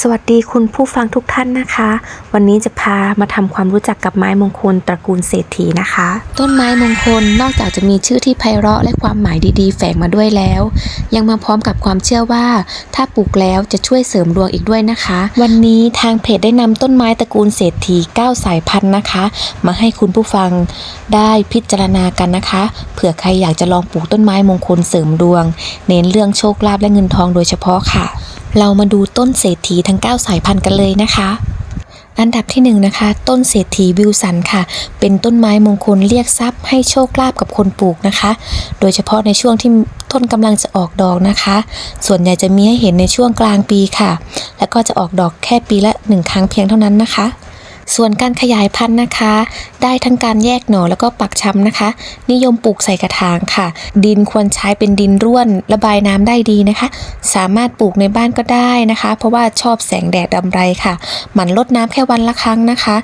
สวัสดีคุณผู้ฟังทุกท่านนะคะ วันนี้จะพามาทำความรู้จักกับไม้มงคลตระกูลเศรษฐีนะคะ ต้นไม้มงคลนอกจากจะมีชื่อที่ไพเราะและความหมายดีๆ แฝงมาด้วยแล้ว ยังมาพร้อมกับความเชื่อว่า ถ้าปลูกแล้วจะช่วยเสริมดวงอีกด้วยนะคะ วันนี้ทางเพจได้นำต้นไม้ตระกูลเศรษฐี9 สายพันธุ์นะคะ มาให้คุณผู้ฟังได้พิจารณากันนะคะ เผื่อใครอยากจะลองปลูกต้นไม้มงคลเสริมดวง เน้นเรื่องโชคลาภและเงินทองโดยเฉพาะค่ะ เรามาดูต้นเศรษฐีทั้ง 9 สายพันธุ์กันเลยนะคะ อันดับที่1นงนะคะ ต้นเศรษฐีวิวสันค่ะ เป็นต้นไม้มงคลเรียกทรัพย์ ให้โชคลาภกับคนปลูกนะคะ โดยเฉพาะในช่วงที่ต้นกำลังจะออกดอกนะคะ ส่วนใหญ่จะมีให้เห็นในช่วงกลางปีค่ะ แล้วก็จะออกดอกแค่ปีละหนึ่งครั้งเพียงเท่านั้นนะคะ ส่วนการขยายพันธุ์นะคะ ได้ทั้งการแยกหน่อแล้วก็ปักชำนะคะ นิยมปลูกใส่กระถางค่ะ ดินควรใช้เป็นดินร่วน ระบายน้ำได้ดีนะคะ สามารถปลูกในบ้านก็ได้นะคะ เพราะว่าชอบแสงแดดดำไรค่ะ หมั่นรดน้ำแค่วันละครั้งนะคะ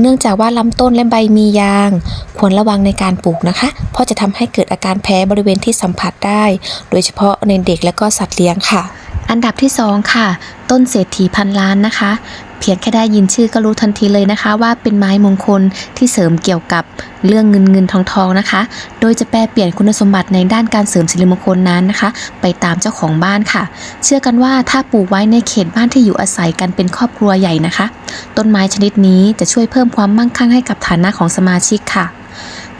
เนื่องจากว่าลำต้นและใบมียาง ควรระวังในการปลูกนะคะ เพราะจะทำให้เกิดอาการแพ้บริเวณที่สัมผัสได้ โดยเฉพาะในเด็กและก็สัตว์เลี้ยงค่ะอันดับที่ 2 ค่ะ ต้นเศรษฐีพันล้านนะคะ เพียงแค่ได้ยินชื่อก็รู้ทันทีเลยนะคะ ว่าเป็นไม้มงคลที่เสริมเกี่ยวกับเรื่องเงินเงินทองทองนะคะ โดยจะแปลเปลี่ยนคุณสมบัติในด้านการเสริมสิริมงคลนั้นนะคะ ไปตามเจ้าของบ้านค่ะ เชื่อกันว่าถ้าปลูกไว้ในเขตบ้านที่อยู่อาศัยกันเป็นครอบครัวใหญ่นะคะ ต้นไม้ชนิดนี้จะช่วยเพิ่มความมั่งคั่งให้กับฐานะของสมาชิกค่ะ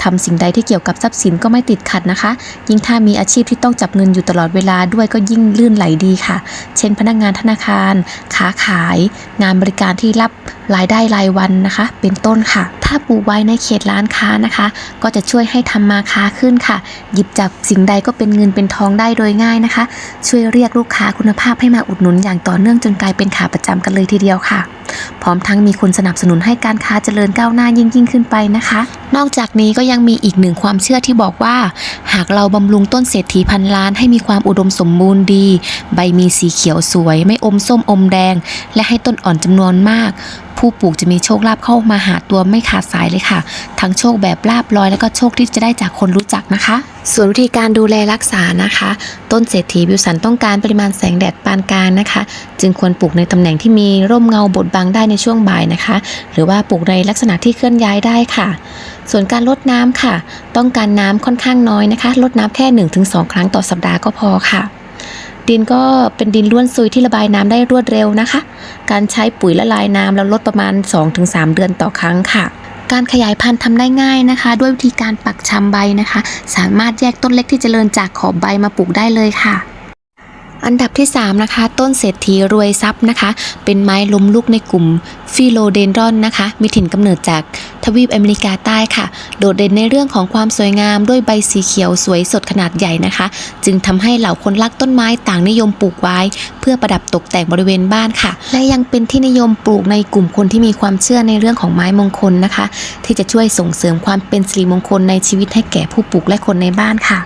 ทำสิ่งใดที่เกี่ยวกับทรัพย์สินก็ไม่ติดขัดนะคะ ยิ่งถ้ามีอาชีพที่ต้องจับเงินอยู่ตลอดเวลาด้วยก็ยิ่งลื่นไหลดีค่ะ เช่น พนักงานธนาคาร ค้าขาย งานบริการที่รับรายได้รายวันนะคะ เป็นต้นค่ะ ถ้าปลูกไว้ในเขตร้านค้านะคะ ก็จะช่วยให้ทำมาค้าขึ้นค่ะ หยิบจับสิ่งใดก็เป็นเงินเป็นทองได้โดยง่ายนะคะ ช่วยเรียกลูกค้าคุณภาพให้มาอุดหนุนอย่างต่อเนื่องจนกลายเป็นขาประจำกันเลยทีเดียวค่ะ พร้อมทั้งมีคนสนับสนุนให้การค้าเจริญก้าวหน้ายิ่งยิ่งขึ้นไปนะคะ นอกจากนี้ก็ยังมีอีกหนึ่งความเชื่อที่บอกว่า หากเราบำรุงต้นเศรษฐีพันล้านให้มีความอุดมสมบูรณ์ดี ใบมีสีเขียวสวย ไม่อมส้มอมแดง และให้ต้นอ่อนจำนวนมากผู้ปลูกจะมีโชคลาภเข้ามาหาตัวไม่ขาดสายเลยค่ะ ทั้งโชคแบบลาบลอยและก็โชคที่จะได้จากคนรู้จักนะคะ ส่วนวิธีการดูแลรักษานะคะ ต้นเศรษฐีบิวสันต้องการปริมาณแสงแดดปานกลางนะคะ จึงควรปลูกในตำแหน่งที่มีร่มเงาบดบังได้ในช่วงบ่ายนะคะ หรือว่าปลูกในลักษณะที่เคลื่อนย้ายได้ค่ะ ส่วนการลดน้ำค่ะ ต้องการน้ำค่อนข้างน้อยนะคะ ลดน้ำแค่ 1-2 ครั้งต่อสัปดาห์ก็พอค่ะ ดินก็เป็นดินล้วนซุยที่ระบายน้ำได้รวดเร็วนะคะ การใช้ปุ๋ยละลายน้ำแล้วลดประมาณ 2-3 เดือนต่อครั้งค่ะการขยายพันธุ์ทำได้ง่ายนะคะ ด้วยวิธีการปักชำใบนะคะ สามารถแยกต้นเล็กที่เจริญจากขอบใบมาปลูกได้เลยค่ะ อันดับที่ 3 นะคะ ต้นเศรษฐีรวยทรัพย์นะคะ เป็นไม้ล้มลุกในกลุ่มฟิโลเดนดรอนนะคะ มีถิ่นกำเนิดจาก ทวีปอเมริกาใต้ค่ะ โดดเด่นในเรื่องของความสวยงามด้วยใบสีเขียวสวยสดขนาดใหญ่นะคะ จึงทำให้เหล่าคนรักต้นไม้ต่างนิยมปลูกไว้ เพื่อประดับตกแต่งบริเวณบ้านค่ะ และยังเป็นที่นิยมปลูกในกลุ่มคนที่มีความเชื่อในเรื่องของไม้มงคลนะคะ ที่จะช่วยส่งเสริมความเป็นสิริมงคลในชีวิตให้แก่ผู้ปลูกและคนในบ้านค่ะ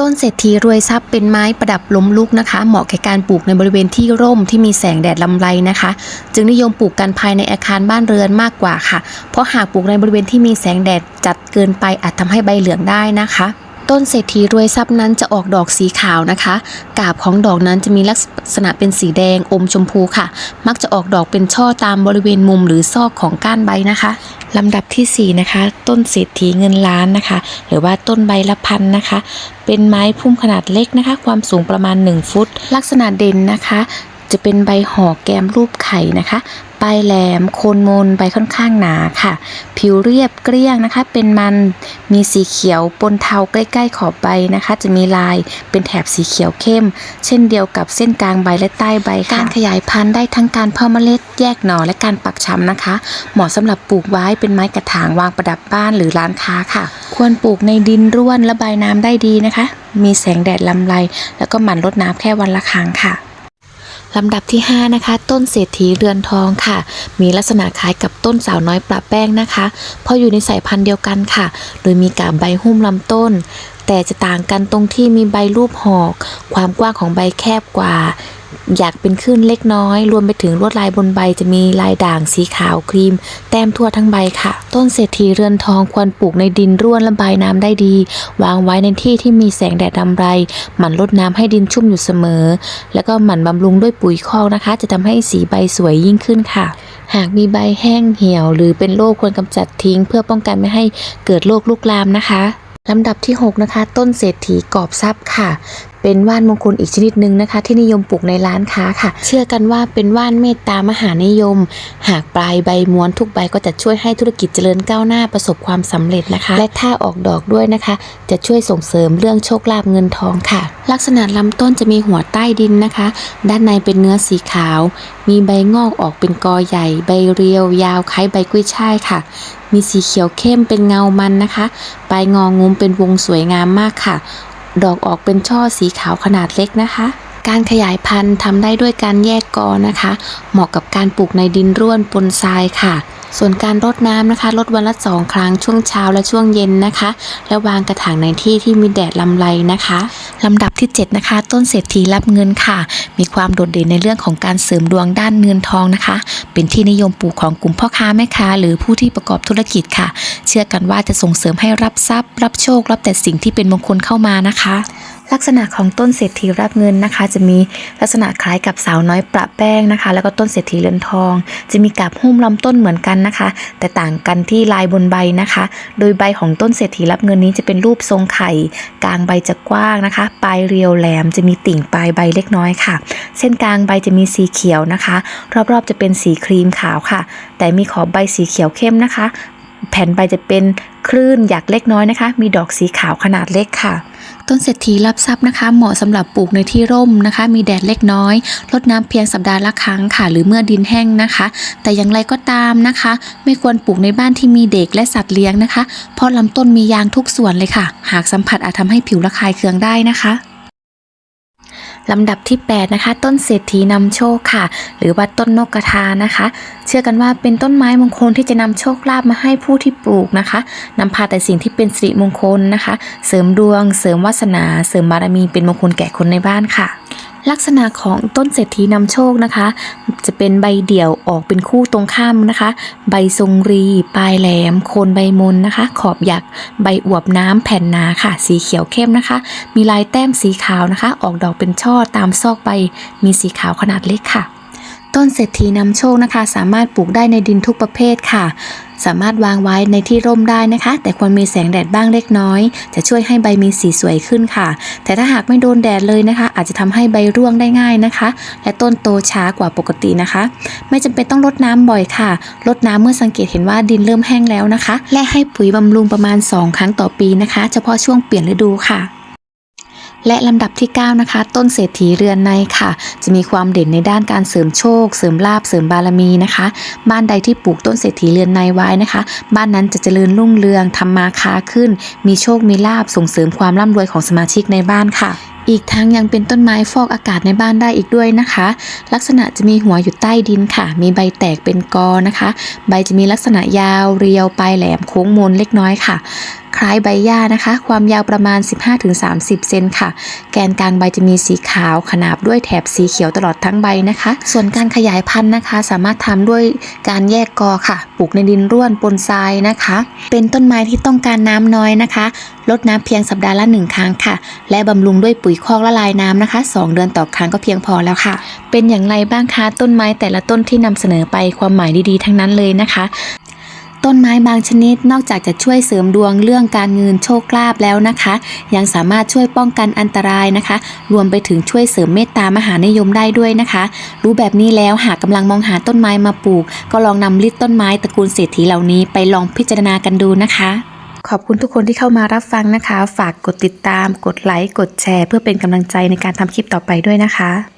ต้นเศรษฐีรวยทรัพย์เป็นไม้ประดับล้มลุกนะคะ เหมาะแก่การปลูกในบริเวณที่ร่มที่มีแสงแดดลำไรนะคะ จึงนิยมปลูกกันภายในอาคารบ้านเรือนมากกว่าค่ะ เพราะหากปลูกในบริเวณที่มีแสงแดดจัดเกินไปอาจทำให้ใบเหลืองได้นะคะ ต้นเศรษฐีรวยทรัพย์นั้นจะออกดอกสีขาวนะคะ กาบของดอกนั้นจะมีลักษณะเป็นสีแดงอมชมพูค่ะ มักจะออกดอกเป็นช่อตามบริเวณมุมหรือซอกของก้านใบนะคะลำดับทีสี่4 นะคะ ต้นเศรษฐีเงินล้านนะคะ หรือว่าต้นใบละพันนะคะ เป็นไม้พุ่มขนาดเล็กนะคะ ความสูงประมาณ 1 ฟุต ลักษณะเด่นนะคะ จะเป็นใบห่อแกมรูปไข่นะคะปลายแหลมโคนมนใบค่อนข้างหนาค่ะ ผิวเรียบเกลี้ยงนะคะ เป็นมันมีสีเขียวปนเทาใกล้ ๆ ขอบใบนะคะ จะมีลายเป็นแถบสีเขียวเข้ม เช่นเดียวกับเส้นกลางใบและใต้ใบค่ะการขยายพันธุ์ได้ทั้งการเพาะเมล็ดแยกหน่อและการปักชำนะคะ เหมาะสำหรับปลูกไว้เป็นไม้กระถางวางประดับบ้านหรือร้านค้าค่ะ ควรปลูกในดินร่วนระบายน้ำได้ดีนะคะ มีแสงแดดลำไร แล้วก็หมั่นรดน้ำแค่วันละครั้งค่ะ ลำดับที่ 5 นะคะ ต้นเศรษฐีเรือนทองค่ะ มีลักษณะคล้ายกับต้นสาวน้อยปลาแป้งนะคะเพราะอยู่ในสายพันธุ์เดียวกันค่ะ โดยมีกาบใบหุ้มลำต้น แต่จะต่างกันตรงที่มีใบรูปหอก ความกว้างของใบแคบกว่า อยากเป็นขึ้นเล็กน้อย รวมไปถึงลวดลายบนใบจะมีลายด่างสีขาวครีม แต้มทั่วทั้งใบค่ะ ต้นเศรษฐีเรือนทองควรปลูกในดินร่วนระบายน้ำได้ดี วางไว้ในที่ที่มีแสงแดดรำไร หมั่นรดน้ำให้ดินชุ่มอยู่เสมอ แล้วก็หมั่นบำรุงด้วยปุ๋ยคอกนะคะ จะทำให้สีใบสวยยิ่งขึ้นค่ะ หากมีใบแห้งเหี่ยว หรือเป็นโรคควรกำจัดทิ้ง เพื่อป้องกันไม่ให้เกิดโรคลุกลามนะคะลำดับที่ 6 นะคะ ต้นเศรษฐีกอบทรัพย์ค่ะเป็นว่านมงคลอีกชนิดหนึ่งนะคะ ที่นิยมปลูกในร้านค้าค่ะ เชื่อกันว่าเป็นว่านเมตตามหานิยม หากปลายใบม้วนทุกใบก็จะช่วยให้ธุรกิจเจริญก้าวหน้าประสบความสำเร็จนะคะ และถ้าออกดอกด้วยนะคะ จะช่วยส่งเสริมเรื่องโชคลาภเงินทองค่ะ ลักษณะลำต้นจะมีหัวใต้ดินนะคะ ด้านในเป็นเนื้อสีขาว มีใบงอกออกเป็นกอใหญ่ ใบเรียวยาวคล้ายใบกุ้ยช่ายค่ะมีสีเขียวเข้มเป็นเงามันนะคะ ปลายงองุ้มเป็นวงสวยงามมากค่ะ ดอกออกเป็นช่อสีขาวขนาดเล็กนะคะ การขยายพันธุ์ทำได้ด้วยการแยกกอนะคะ เหมาะกับการปลูกในดินร่วนปนทรายค่ะ ส่วนการรดน้ำนะคะรดวันละสองครั้งช่วงเช้าและช่วงเย็นนะคะ และวางกระถางในที่ที่มีแดดลำไรนะคะลำดับที่ 7 นะคะ ต้นเศรษฐีรับเงินค่ะ มีความโดดเด่นในเรื่องของการเสริมดวงด้านเงินทองนะคะ เป็นที่นิยมปลูกของกลุ่มพ่อค้าแม่ค้า หรือผู้ที่ประกอบธุรกิจค่ะ เชื่อกันว่าจะส่งเสริมให้รับทรัพย์ รับโชครับแต่สิ่งที่เป็นมงคลเข้ามานะคะ ลักษณะของต้นเศรษฐีรับเงินนะคะ จะมีลักษณะคล้ายกับสาวน้อยประแป้งนะคะ แล้วก็ต้นเศรษฐีเรือนทอง จะมีกาบหุ้มลำต้นเหมือนกันนะคะ แต่ต่างกันที่ลายบนใบนะคะ โดยใบของต้นเศรษฐีรับเงินนี้จะเป็นรูปทรงไข่ กลางใบจะกว้างนะคะ ปลายเรียวแหลมจะมีติ่งปลายใบเล็กน้อยค่ะ เส้นกลางใบจะมีสีเขียวนะคะ รอบๆจะเป็นสีครีมขาวค่ะ แต่มีขอบใบสีเขียวเข้มนะคะ แผ่นใบจะเป็นคลื่นหยักเล็กน้อยนะคะ มีดอกสีขาวขนาดเล็กค่ะ ต้นเศรษฐีรับทรัพย์นะคะ เหมาะสำหรับปลูกในที่ร่มนะคะ มีแดดเล็กน้อยรดน้ำเพียงสัปดาห์ละครั้งค่ะ หรือเมื่อดินแห้งนะคะ แต่อย่างไรก็ตามนะคะ ไม่ควรปลูกในบ้านที่มีเด็กและสัตว์เลี้ยงนะคะ เพราะลำต้นมียางทุกส่วนเลยค่ะ หากสัมผัสอาจทำให้ผิวระคายเคืองได้นะคะ ลำดับที่ 8 นะคะ ต้นเศรษฐีนำโชคค่ะ หรือว่าต้นนกกระทานะคะ เชื่อกันว่าเป็นต้นไม้มงคลที่จะนำโชคลาภมาให้ผู้ที่ปลูกนะคะนำพาแต่สิ่งที่เป็นสิริมงคลนะคะ เสริมดวง เสริมวาสนา เสริมบารมีเป็นมงคลแก่คนในบ้านค่ะ ลักษณะของต้นเศรษฐีนำโชคนะคะ จะเป็นใบเดี่ยวออกเป็นคู่ตรงข้ามนะคะ ใบทรงรี ปลายแหลม โคนใบมนนะคะ ขอบหยัก ใบอวบน้ำแผ่นหนาค่ะ สีเขียวเข้มนะคะ มีลายแต้มสีขาวนะคะ ออกดอกเป็นช่อตามซอกใบ มีสีขาวขนาดเล็กค่ะ ต้นเศรษฐีนำโชคนะคะ สามารถปลูกได้ในดินทุกประเภทค่ะ สามารถวางไว้ในที่ร่มได้นะคะ แต่ควรมีแสงแดดบ้างเล็กน้อย จะช่วยให้ใบมีสีสวยขึ้นค่ะ แต่ถ้าหากไม่โดนแดดเลยนะคะ อาจจะทำให้ใบร่วงได้ง่ายนะคะ และต้นโตช้ากว่าปกตินะคะ ไม่จำเป็นต้องรดน้ำบ่อยค่ะรดน้ำเมื่อสังเกตเห็นว่าดินเริ่มแห้งแล้วนะคะ และให้ปุ๋ยบำรุงประมาณ 2 ครั้งต่อปีนะคะ เฉพาะช่วงเปลี่ยนฤดูค่ะ และลำดับที่ 9 นะคะ ต้นเศรษฐีเรือนในค่ะ จะมีความเด่นในด้านการเสริมโชค เสริมลาบเสริมบารมีนะคะ บ้านใดที่ปลูกต้นเศรษฐีเรือนในไว้นะคะ บ้านนั้นจะเจริญรุ่งเรืองทำมาค้าขึ้น มีโชคมีลาบส่งเสริมความร่ำรวยของสมาชิกในบ้านค่ะอีกทั้งยังเป็นต้นไม้ฟอกอากาศในบ้านได้อีกด้วยนะคะ ลักษณะจะมีหัวอยู่ใต้ดินค่ะ มีใบแตกเป็นกอนะคะ ใบจะมีลักษณะยาวเรียวปลายแหลมโค้งมนเล็กน้อยค่ะ คล้ายใบหญ้านะคะ ความยาวประมาณ 15-30 เซนค่ะ แกนกลางใบจะมีสีขาวขนาบด้วยแถบสีเขียวตลอดทั้งใบนะคะ ส่วนการขยายพันธุ์นะคะ สามารถทำด้วยการแยกกอค่ะ ปลูกในดินร่วนปนทรายนะคะ เป็นต้นไม้ที่ต้องการน้ำน้อยนะคะ ลดน้ำเพียงสัปดาห์ละหนึ่งครั้งค่ะ และบำรุงด้วยปุ๋ยคอกละลายน้ำนะคะ 2 เดือนต่อครั้งก็เพียงพอแล้วค่ะ เป็นอย่างไรบ้างคะต้นไม้แต่ละต้นที่นำเสนอไปความหมายดีๆ ทั้งนั้นเลยนะคะ ต้นไม้บางชนิดนอกจากจะช่วยเสริมดวงเรื่องการเงินโชคลาภแล้วนะคะ ยังสามารถช่วยป้องกันอันตรายนะคะ รวมไปถึงช่วยเสริมเมตตามหานิยมได้ด้วยนะคะ รู้แบบนี้แล้วหากกำลังมองหาต้นไม้มาปลูก ก็ลองนำลิตต้นไม้ตระกูลเศรษฐีเหล่านี้ไปลองพิจารณากันดูนะคะขอบคุณทุกคนที่เข้ามารับฟังนะคะ ฝากกดติดตาม กดไลค์ กดแชร์ เพื่อเป็นกำลังใจในการทำคลิปต่อไปด้วยนะคะ